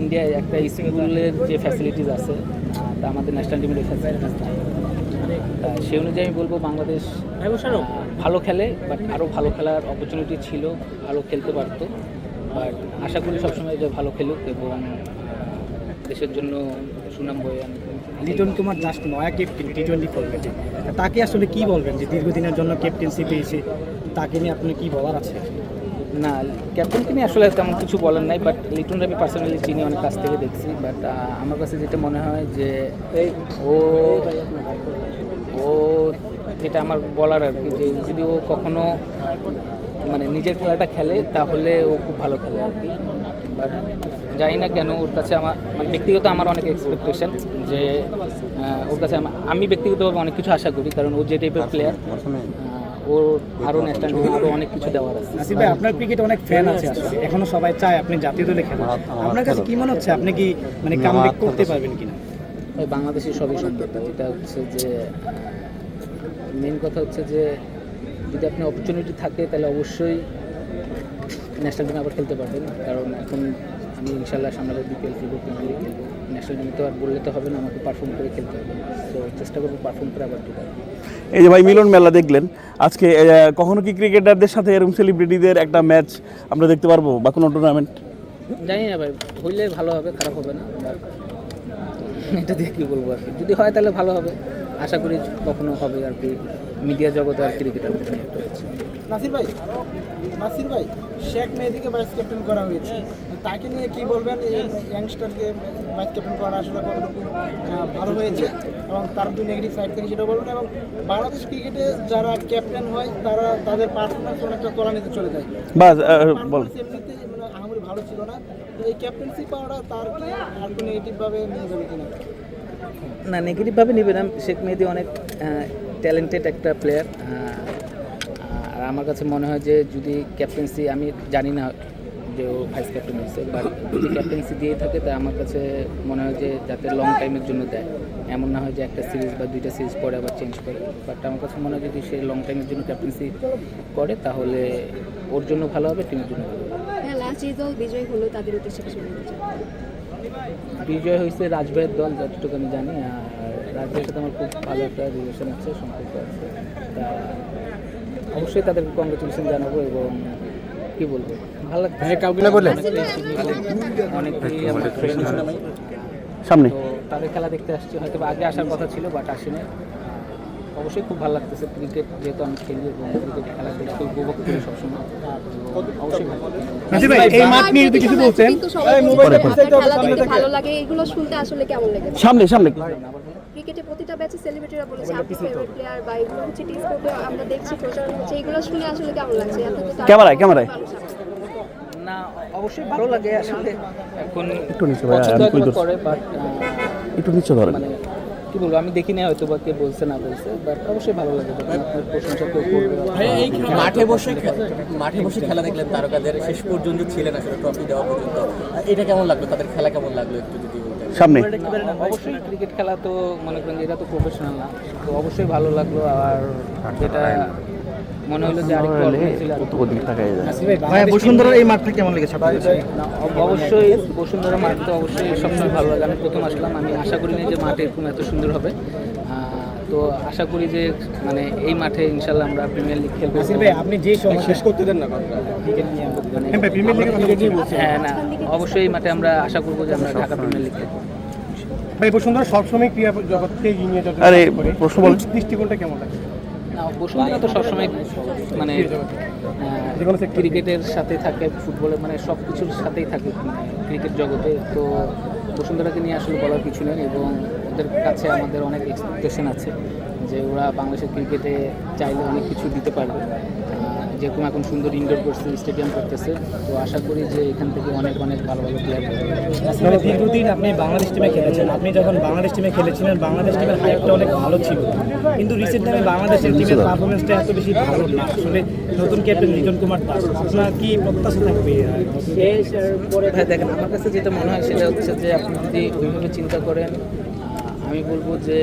ইন্ডিয়ায় একটা স্কুলের যে ফ্যাসিলিটিস আছে তা আমাদের ন্যাশনাল টিমের ফ্যাসিলিটিস নাই তা সেই অনুযায়ী আমি বলব বাংলাদেশ ভালো খেলে বাট আরও ভালো খেলার অপরচুনিটি ছিল ভালো খেলতে পারতো। বাট আশা করি সবসময় যে ভালো খেলুক এবং দেশের জন্য সুনাম বয়ে আনুক লিটন কুমার জাস্ট নয়া ক্যাপ্টেন টি টোয়েন্টি ফরম্যাটে তাকে আসলে কি বলবেন যে দীর্ঘদিনের জন্য ক্যাপ্টেন্সি পেয়েছে তাকে নিয়ে আপনি কি বলার আছে? না ক্যাপ্টেনকে নিয়ে আসলে তেমন কিছু বলার নাই বাট লিটন আমি পার্সোনালি চিনি অনেক কাছ থেকে দেখছি বাট আমার কাছে যেটা মনে হয় যে ও ও যেটা আমার বলার আর কি যে যদি ও কখনো মানে নিজের খেলাটা খেলে তাহলে ও খুব ভালো খেলে আর কি। বাট জানি না কেন ওর কাছে আমার মানে ব্যক্তিগত আমার অনেক এক্সপেকটেশন যে ওর কাছে আমি ব্যক্তিগতভাবে অনেক কিছু আশা করি কারণ ও যে টাইপের প্লেয়ার ওর আরও ন্যাশনাল টিমে আরও অনেক কিছু দেওয়ার আছে। আসিফ ভাই আপনার ক্রিকেটে অনেক ফ্যান আছে আসলে এখনও সবাই চায় আপনি জাতীয় দলে খেলেন আপনার কাছে কি মনে হচ্ছে? আপনি কি মানে কামব্যাক করতে পারবেন কিনা? ওই বাংলাদেশের সবই সম্ভব। যেটা হচ্ছে যে মেন কথা হচ্ছে যে যদি আপনি অপরচুনিটি থাকে তাহলে অবশ্যই ন্যাশনাল টিমে আবার খেলতে পারবেন। কারণ এখন আমি ইনশাল্লাহ সামনে বিপিএল খেলব প্রিমিয়ার লিগ খেলব ন্যাশনাল টিমে তো আর বললে তো হবে না আমাকে পারফর্ম করে খেলতে হবে। তো চেষ্টা করব পারফর্ম করে আবার ঢুকার এই যে ভাই মিলন মেলা দেখলেন আজকে কখনো কি ক্রিকেটারদের সাথে এরকম সেলিব্রিটিদের একটা ম্যাচ আমরা দেখতে পারব বা কোনো টুর্নামেন্ট জানি না ভাই, হইলে ভালো হবে, খারাপ হবে না। এটা দিয়ে কি বলব আর যদি হয় তাহলে ভালো হবে। আশা করি কখনো হবে আর কি মিডিয়া জগতে আর ক্রিকেটার নাসির ভাই নাসির ভাই শেখ মেহেদিকে ভাইস ক্যাপ্টেন করা হয়েছে। তাকে নিয়ে কি বলবেন? এই ইয়াংস্টারকে ভাইস ক্যাপ্টেন করা আসলে কতটুকু ভালো হয়েছে? এবং তার দুই নেগেটিভ সাইড থেকে সেটা বলবেন এবং বাংলাদেশ ক্রিকেটে যারা ক্যাপ্টেন হয় তারা তাদের পারফরমেন্স অনেকটা তলানিতে চলে যায়। বা আহ, বল মানে আহামরি ভালো ছিল না। তো এই ক্যাপ্টেন্সি পাওয়াটা তার কি আর একটু নেগেটিভভাবে নিয়ে যাবে কিনা? না নেগেটিভভাবে নেবে না। শেখ মেহেদি অনেক ট্যালেন্টেড একটা প্লেয়ার আর আমার কাছে মনে হয় যে যদি ক্যাপ্টেন্সি আমি জানি না যে ও ভাইস ক্যাপ্টেন হয়েছে বাট যদি ক্যাপ্টেন্সি দিয়ে থাকে, তা আমার কাছে মনে হয় যে যাতে লং টাইমের জন্য দেয়। এমন না হয় যে একটা সিরিজ বা দুইটা সিরিজ পরে আবার চেঞ্জ করে। বাট আমার কাছে মনে হয় যদি সে লং টাইমের জন্য ক্যাপ্টেন্সি করে, তাহলে ওর জন্য ভালো হবে টিমের জন্য ভালো হবে। হ্যাঁ বিজয় হয়েছে রাজভাইয়ের দল যতটুকু আমি জানি আর রাজভাইয়ের সাথে আমার খুব ভালো একটা রিলেশন আছে সম্পর্ক আছে। তা অবশ্যই তাদেরকে কংগ্রেচুলেশন জানাব এবং কি বলব ভালো লাগছে। কাউকে না বললেন? অনেকেই আমার ফ্রেন্ড সামনে। তাদের খেলা দেখতে আসছি হয়তো বা আগে আসার কথা ছিল বাট আসেনি। অবশ্যই খুব ভালো লাগতেছে ক্রিকেট যেহেতু আমি খেলি এবং ক্রিকেট খেলা দেখতে উপভোগ করি সবসময়। অবশ্যই ভালো লাগে? এগুলো শুনতে আসলে কেমন লেগেছে সামনে সামনে। ক্রিকেটে প্রতিটা ব্যাচে সেলিব্রিটিরা বলেছে আপনি ফেভারিট প্লেয়ার বা এগুলো হচ্ছে টি স্পোর্টে আমরা দেখছি প্রচারণ হচ্ছে। এগুলো শুনে আসলে কেমন লাগছে? এত তো ক্যামেরায়, ক্যামেরায়। না অবশ্যই ভালো লাগে আসলে। এখন একটু নিচে ভাই, পছন্দ আমি কই একবার করছি? করে বাট একটু নিচে ধরেন। মানে কি বলব আমি দেখি না হয়তো বা কে বলছে না বলছে বাট অবশ্যই ভালো লাগে যখন আপনার প্রশংসা কেউ করবে মাঠে বসে মাঠে বসে খেলা দেখলেন তারকাদের শেষ পর্যন্ত ছিলেন আসলে ট্রফি দেওয়া পর্যন্ত। এটা কেমন লাগল? তাদের খেলা কেমন লাগল একটু যদি সামনে। অবশ্যই ক্রিকেট খেলা তো মনে করেন এটা তো প্রফেশনাল না। তো অবশ্যই ভালো লাগল আর যেটা মনে হলো যে আরেকটু অল্প ছিল আর একটু ভাই বসুন্ধরার এই মাঠটা কেমন লেগেছে অবশ্যই বসুন্ধরা মাঠ তো অবশ্যই সবসময় ভালো লাগে। আমি প্রথম আসলাম আমি আশা করিনি যে মাঠ এরকম এত সুন্দর হবে। তো আশা করি যে মানে এই মাঠে ইনশাল্লাহ আমরা প্রিমিয়ার লিগ খেলব। ভাই আপনি যে সময় শেষ করতে দেন না ক্রিকেট নিয়ে হ্যাঁ হ্যাঁ না অবশ্যই এই মাঠে আমরা আশা করব যে আমরা ঢাকা প্রিমিয়ার লিগ খেলব। ভাই বসুন্ধরা সবসময় ক্রিয়া জগৎকে এগিয়ে যত আরে, প্রশ্ন বল। দৃষ্টিকোণটা কেমন লাগে বসুন্ধরা তো সবসময় মানে ক্রিকেটের সাথে থাকে ফুটবলের মানে সব কিছুর সাথেই থাকে ক্রিকেট জগতে। তো বসুন্ধরাকে নিয়ে আসলে বলার কিছু নেই এবং ওদের কাছে আমাদের অনেক এক্সপেকটেশন আছে যে ওরা বাংলাদেশের ক্রিকেটে চাইলে অনেক কিছু দিতে পারবে। যেরকম এখন সুন্দর ইনডোর করছে স্টেডিয়াম করতেছে তো আশা করি যে এখান থেকে অনেক অনেক ভালো ভালো প্লেয়ার আসলে দীর্ঘদিন আপনি বাংলাদেশ টিমে খেলেছেন। আপনি যখন বাংলাদেশ টিমে খেলেছিলেন বাংলাদেশ টিমের হাইপটা অনেক ভালো ছিল। কিন্তু রিসেন্ট টাইমে বাংলাদেশের টিমের পারফরমেন্সটা এত বেশি ভালো না। আসলে নতুন ক্যাপ্টেন লিটন কুমার দাস আপনার কি প্রত্যাশা থাকবে? হ্যাঁ দেখেন আমার কাছে যেটা মনে হয় সেটা হচ্ছে যে আপনি যদি ওইভাবে চিন্তা করেন আমি বলব যে